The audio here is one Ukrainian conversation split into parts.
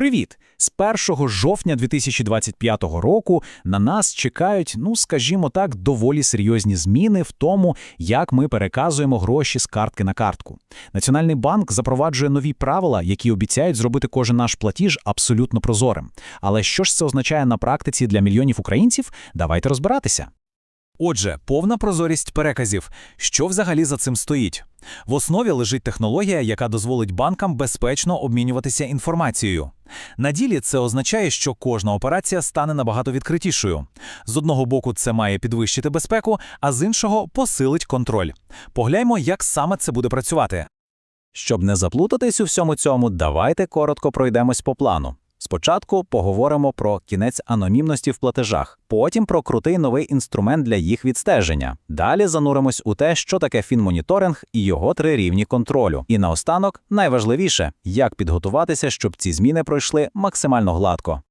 Привіт! З 1 жовтня 2025 року на нас чекають, ну скажімо так, доволі серйозні зміни в тому, як ми переказуємо гроші з картки на картку. Національний банк запроваджує нові правила, які обіцяють зробити кожен наш платіж абсолютно прозорим. Але що ж це означає на практиці для мільйонів українців? Давайте розбиратися. Отже, повна прозорість переказів. Що взагалі за цим стоїть? В основі лежить технологія, яка дозволить банкам безпечно обмінюватися інформацією. На ділі це означає, що кожна операція стане набагато відкритішою. З одного боку, це має підвищити безпеку, а з іншого посилить контроль. Погляньмо, як саме це буде працювати. Щоб не заплутатись у всьому цьому, давайте коротко пройдемось по плану. Спочатку поговоримо про кінець анонімності в платежах, потім про крутий новий інструмент для їх відстеження. Далі зануримось у те, що таке фінмоніторинг і його три рівні контролю. І наостанок, найважливіше, як підготуватися, щоб ці зміни пройшли максимально гладко.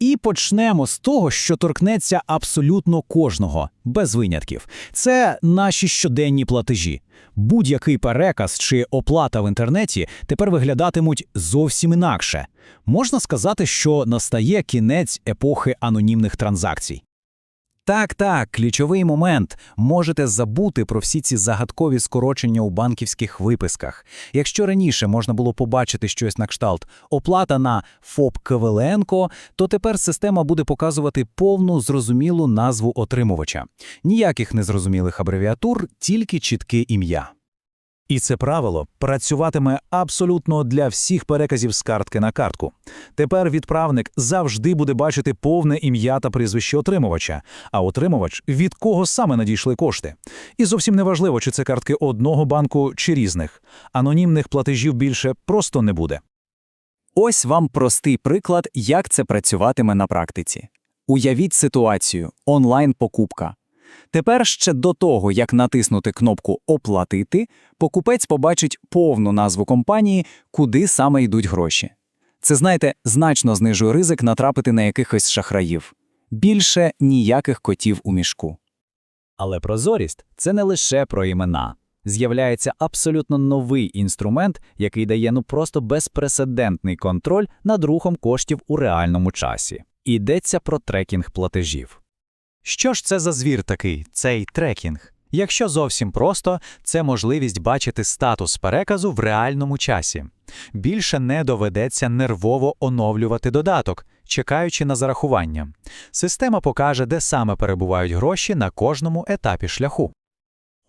І почнемо з того, що торкнеться абсолютно кожного, без винятків. Це наші щоденні платежі. Будь-який переказ чи оплата в інтернеті тепер виглядатимуть зовсім інакше. Можна сказати, що настає кінець епохи анонімних транзакцій. Так, так, ключовий момент. Можете забути про всі ці загадкові скорочення у банківських виписках. Якщо раніше можна було побачити щось на кшталт оплата на ФОП Кавеленко, то тепер система буде показувати повну зрозумілу назву отримувача. Ніяких незрозумілих абревіатур, тільки чітке ім'я. І це правило працюватиме абсолютно для всіх переказів з картки на картку. Тепер відправник завжди буде бачити повне ім'я та прізвище отримувача, а отримувач від кого саме надійшли кошти. І зовсім не важливо, чи це картки одного банку чи різних. Анонімних платежів більше просто не буде. Ось вам простий приклад, як це працюватиме на практиці. Уявіть ситуацію: онлайн-покупка. Тепер ще до того, як натиснути кнопку Оплатити, покупець побачить повну назву компанії, куди саме йдуть гроші. Це, знаєте, значно знижує ризик натрапити на якихось шахраїв. Більше ніяких котів у мішку. Але прозорість це не лише про імена. З'являється абсолютно новий інструмент, який дає ну просто безпрецедентний контроль над рухом коштів у реальному часі. Йдеться про трекінг платежів. Що ж це за звір такий, цей трекінг? Якщо зовсім просто, це можливість бачити статус переказу в реальному часі. Більше не доведеться нервово оновлювати додаток, чекаючи на зарахування. Система покаже, де саме перебувають гроші на кожному етапі шляху.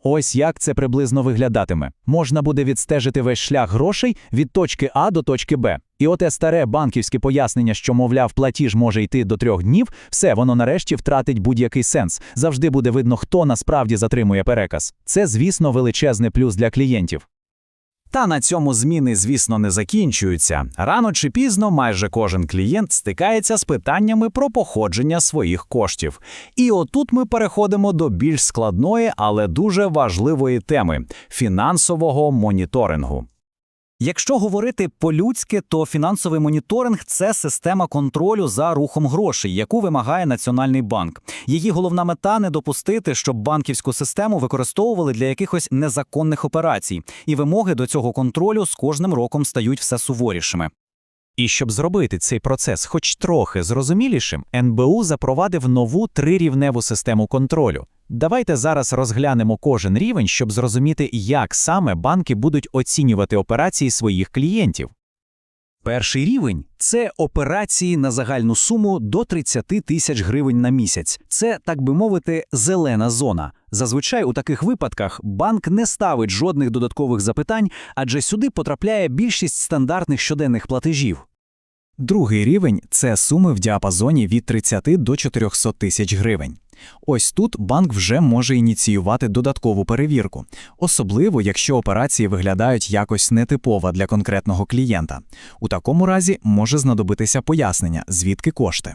Ось як це приблизно виглядатиме. Можна буде відстежити весь шлях грошей від точки А до точки Б. І оте старе банківське пояснення, що, мовляв, платіж може йти до трьох днів, все воно нарешті втратить будь-який сенс. Завжди буде видно, хто насправді затримує переказ. Це, звісно, величезний плюс для клієнтів. Та на цьому зміни, звісно, не закінчуються. Рано чи пізно майже кожен клієнт стикається з питаннями про походження своїх коштів. І отут ми переходимо до більш складної, але дуже важливої теми фінансового моніторингу. Якщо говорити по-людськи, то фінансовий моніторинг це система контролю за рухом грошей, яку вимагає Національний банк. Її головна мета не допустити, щоб банківську систему використовували для якихось незаконних операцій, і вимоги до цього контролю з кожним роком стають все суворішими. І щоб зробити цей процес хоч трохи зрозумілішим, НБУ запровадив нову трирівневу систему контролю. Давайте зараз розглянемо кожен рівень, щоб зрозуміти, як саме банки будуть оцінювати операції своїх клієнтів. Перший рівень це операції на загальну суму до 30 тисяч гривень на місяць. Це, так би мовити, зелена зона. Зазвичай у таких випадках банк не ставить жодних додаткових запитань, адже сюди потрапляє більшість стандартних щоденних платежів. Другий рівень це суми в діапазоні від 30 до 400 тисяч гривень. Ось тут банк вже може ініціювати додаткову перевірку, особливо якщо операції виглядають якось нетипово для конкретного клієнта. У такому разі може знадобитися пояснення, звідки кошти.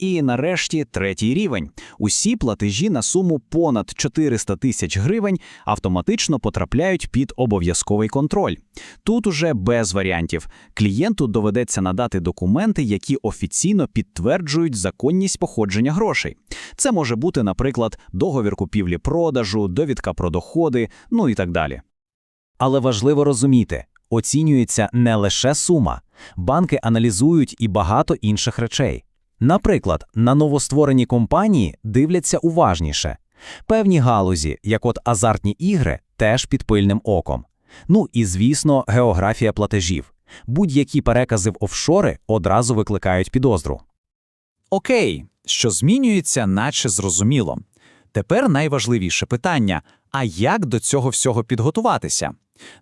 І нарешті третій рівень. Усі платежі на суму понад 400 тисяч гривень автоматично потрапляють під обов'язковий контроль. Тут уже без варіантів. Клієнту доведеться надати документи, які офіційно підтверджують законність походження грошей. Це може бути, наприклад, договір купівлі-продажу, довідка про доходи, ну і так далі. Але важливо розуміти, оцінюється не лише сума. Банки аналізують і багато інших речей. Наприклад, на новостворені компанії дивляться уважніше. Певні галузі, як от азартні ігри, теж під пильним оком. Ну і, звісно, географія платежів. Будь-які перекази в офшори одразу викликають підозру. Окей, що змінюється, наче зрозуміло. Тепер найважливіше питання: а як до цього всього підготуватися?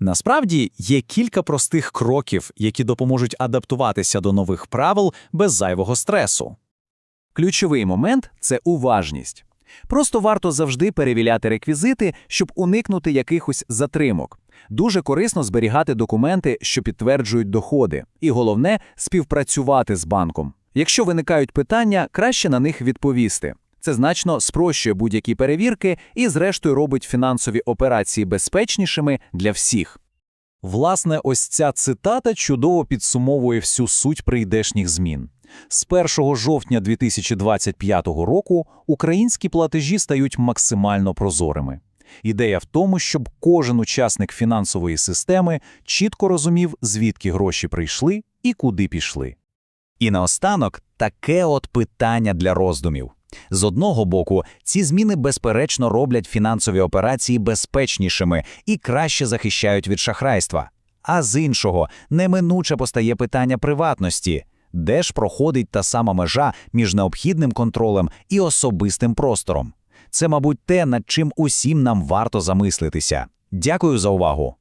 Насправді є кілька простих кроків, які допоможуть адаптуватися до нових правил без зайвого стресу. Ключовий момент це уважність. Просто варто завжди перевіряти реквізити, щоб уникнути якихось затримок. Дуже корисно зберігати документи, що підтверджують доходи. І головне співпрацювати з банком. Якщо виникають питання, краще на них відповісти. Це значно спрощує будь-які перевірки і, зрештою, робить фінансові операції безпечнішими для всіх. Власне, ось ця цитата чудово підсумовує всю суть прийдешніх змін. З 1 жовтня 2025 року українські платежі стають максимально прозорими. Ідея в тому, щоб кожен учасник фінансової системи чітко розумів, звідки гроші прийшли і куди пішли. І наостанок таке от питання для роздумів. З одного боку, ці зміни безперечно роблять фінансові операції безпечнішими і краще захищають від шахрайства. А з іншого, неминуче постає питання приватності, де ж проходить та сама межа між необхідним контролем і особистим простором. Це, мабуть, те, над чим усім нам варто замислитися. Дякую за увагу!